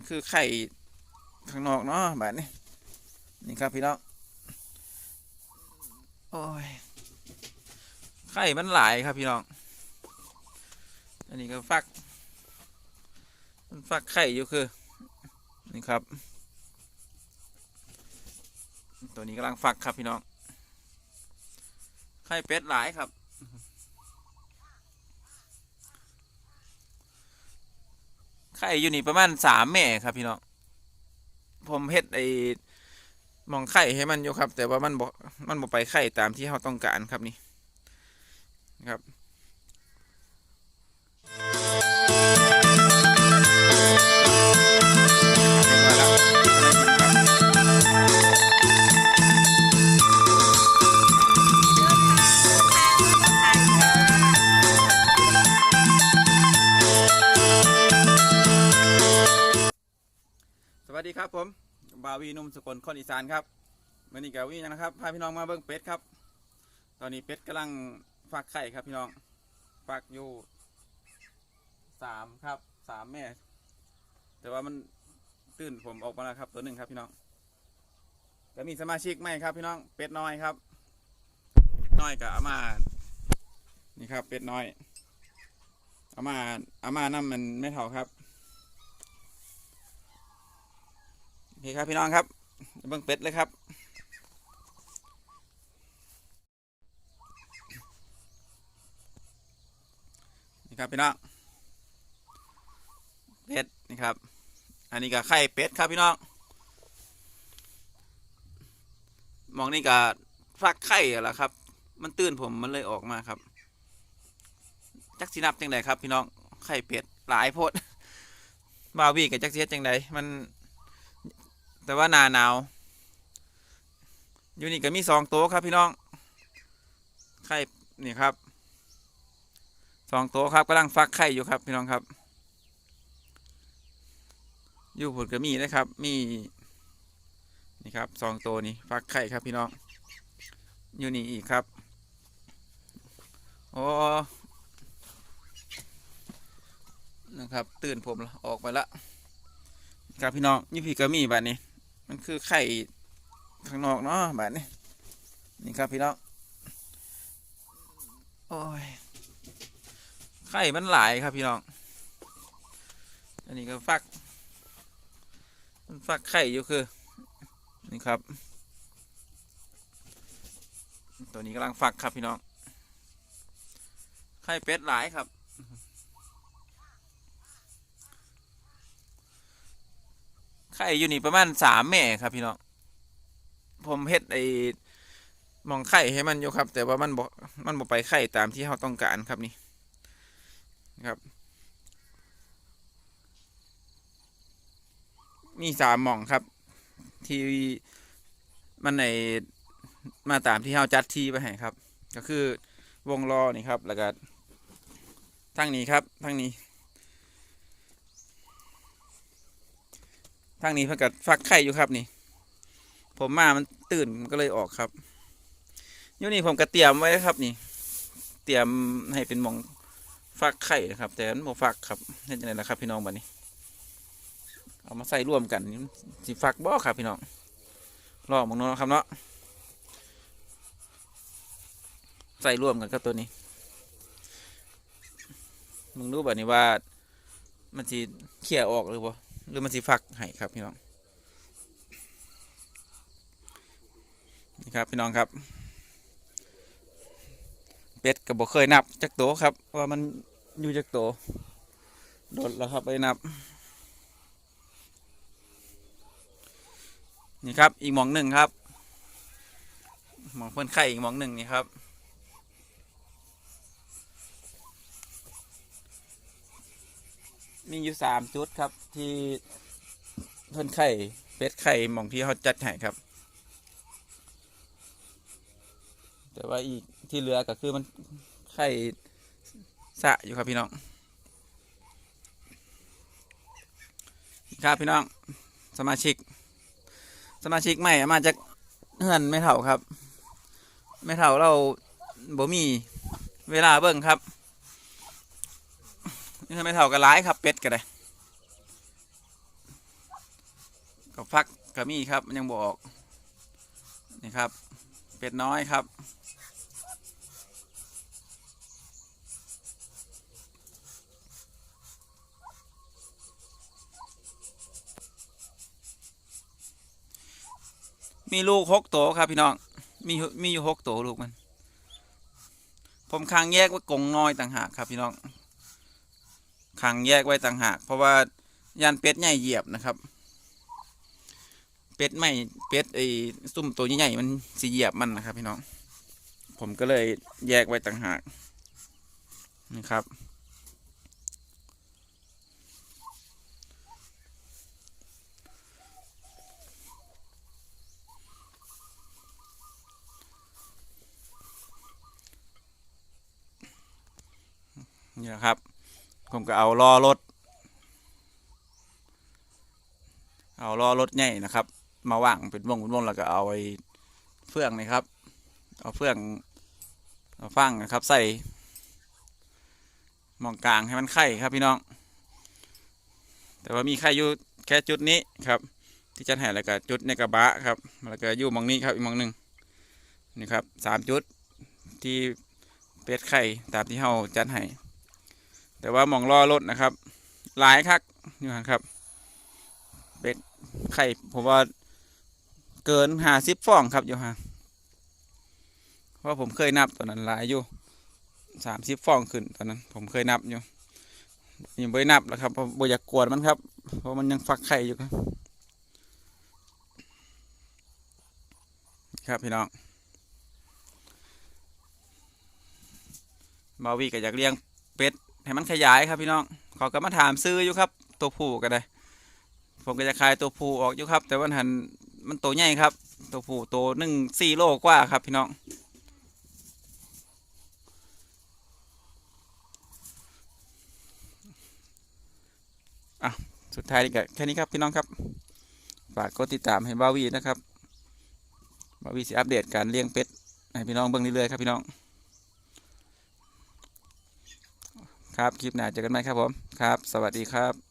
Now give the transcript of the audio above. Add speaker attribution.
Speaker 1: มันคือไข่ข้างนอกเนาะแบบนี้ นี่ครับพี่น้อง โอ้ย ไข่มันหลายครับพี่น้อง อันนี้ก็ฟัก มันฟักไข่อยู่คือ นี่ครับ ตัวนี้กำลังฟักครับพี่น้อง ไข่เป็ดหลายครับ ไข่อยู่นี่ประมาณสามแม่ครับพี่น้องผมเฮ็ดไอ้มองไข่ให้มันอยู่ครับ แต่ว่ามันบ่มันบ่ไปไข่ตามที่เราต้องการครับนี่ครับ ดีครับผมบาวีนุ่มสกลคนอีสานครับวันนี้กาวีนะครับพาพี่น้องมาเบิ้งเป็ดครับ ตอนนี้เป็ดกำลังฟักไข่ครับพี่น้องฟักอยู่สามครับสามแม่ แต่ว่ามันตื่นผมออกมาแล้วครับ ตัวหนึ่งครับพี่น้องก็มีสมาชิกใหม่ครับ พี่น้องเป็ดน้อยครับน้อยกับอามานี่ครับเป็ดน้อยอามาอามานั่นมันไม่เท่าครับ โอเคครับพี่น้องครับเบิ้องเป็ดเลยครับ นี่ครับพี่น้อง เป็ดนี่ครับ อันนี้ก็ไข่เป็ดครับพี่น้อง มองนี่ก็ฟักไข่แล้วครับ มันตื่นผมมันเลยออกมาครับ จักสินับจังไดครับ พี่น้อง ไข่เป็ดหลายโพดบาวีกับจักเสียจังไดมัน แต่ว่าหนาหนาวอยู่นี่ก็มีสองโต๊ะครับพี่น้องไข่นี่ครับสองโต๊ะครับกำลังฟักไข่อยู่ครับพี่น้องครับ อยู่ผลก็มีนะครับ มีนี่ครับสองโตนี่ฟักไข่ครับพี่น้องอยู่นี่อีกครับโอ้นะครับ ตื่นผมออกไปละครับพี่น้องนี่พี่ก็มีแบบนี้ มันคือไข่ข้างนอกเนาะแบบนี้นี่ครับพี่น้องโอ้ยไข่มันหลายครับพี่น้อง อันนี้ก็ฟัก มันฟักไข่อยู่คือ นี่ครับ ตัวนี้กำลังฟักครับพี่น้อง ไข่เป็ดหลายครับ ไข่อยู่นี่ประมาณสามแม่ครับพี่น้องผมเฮ็ดไอ้มองไข่ให้มันอยู่ครับ แต่ว่ามันบ่มันบ่ไปไข่ตามที่เราต้องการครับนี่ครับ มีสามหม่องครับ ที่มันในมาตามที่เราจัดที่ไปให้ครับ ก็คือวงล้อนี่ครับ แล้วก็ทั้งนี้ครับทั้งนี้ ทางนี้เพิ่งกัดฟักไข่อยู่ครับนี่ ผมมามันตื่นก็เลยออกครับอยู่นี่ผมก็เตรียมไว้ครับนี่ เตรียมให้เป็นหมองฟักไข่นะครับ แต่มันบ่ฟักครับนี่จะไหนล่ะครับ พี่น้องบัดนี้ เอามาใส่ร่วมกันนี่สิฟักบ่ครับพี่น้องรอมึงเนาะครับเนาะใส่ร่วมกันกับตัวนี้ มึงรู้แบบนี้ว่า มันสิเขี่ยออกหรือเปล่า หรือมันสิฟักให้ครับพี่น้องนี่ครับพี่น้องครับ เป็ดกับบเคยนับจักโตครับ ว่ามันอยู่จักโตโดดแล้วครับไปนับ นี่ครับอีกหมองหนึ่งครับหมองเพิ่นไข่อีกหมองหนึ่งนี่ครับ มีอยู่สามจุดครับที่เพิ่นไข่เป็ดไข่หมองที่เขาจัดให้ครับ แต่ว่าอีกที่เหลือก็คือมันไข่สะอยู่ครับพี่น้องครับพี่น้องสมาชิก สมาชิกใหม่มาจากเฮือนไม่เท่าครับ ไม่เท่าเราบ่มีเวลาเบิ่งครับ นี่ทำไมเท่ากันร้ายครับเป็ดกันเลยก็ฟักก็มีครับ มันยังบอกนี่ครับ เป็ดน้อยครับมีลูกหกตัวครับพี่น้อง มีมีอยู่หกตัวลูกมัน ผมค้างแยกไว้กงน้อยต่างหากครับพี่น้อง คางแยกไว้ต่างหาก เพราะว่ายันเป็ดใหญ่เหยียบนะครับ เป็ดไม่เป็ดไอ้ซุ่มตัวใหญ่ๆมันสิเหยียบมันนะครับ พี่น้อง ผมก็เลยแยกไว้ต่างหากนะครับ นี่นะครับ ผมก็เอาล้อรถ เอาล้อรถใหญ่นะครับ มาว่างเป็นวงเป็นวงแล้วก็เอาไอ้เฟื่องนี่ครับ เอาเฟื่องเอาฟังนะครับ ใส่หมองกลางให้มันไข่ครับพี่น้อง แต่ว่ามีไข่อยู่แค่จุดนี้ครับ ที่จัดให้แล้วก็จุดในกระบะครับแล้วก็อยู่มองนี้ครับอีกมองหนึ่งนี่ครับสามจุดที่เป็ดไข่ตามที่เราจัดให้ แต่ว่ามองรอรถนะครับ หลายคักอยู่ครับเป็ดไข่ผมว่าเกินหาสิบฟองครับอยู่ฮะเพราะผมเคยนับตอนนั้นหลายอยู่สามสิบฟองขึ้นตอนนั้น ผมเคยนับอยู่ยังไม่นับแล้วครับเพราะบอยากกวนมันครับ เพราะมันยังฟักไข่อยู่ครับครับพี่น้องบาวีก็อยากเลี้ยงเป็ด ให้มันขยายครับพี่น้องเขาก็มาถามซื้ออยู่ครับตัวผู้ก็ได้ผมก็จะขายตัวผู้ออกอยู่ครับ แต่ว่าหันมันตัวใหญ่ครับ ตัวผู้ตัวหนึ่งสี่โลกว่าครับพี่น้องอะสุดท้ายนี่ก็แค่นี้ครับพี่น้องครับ ฝากกดติดตามให้บาวีนะครับบาวีสิอัปเดตการเลี้ยงเป็ดให้พี่น้องเบิ่งเรื่อยๆครับพี่น้อง ครับคลิปหน้าเจอกันไหมครับผมครับ สวัสดีครับ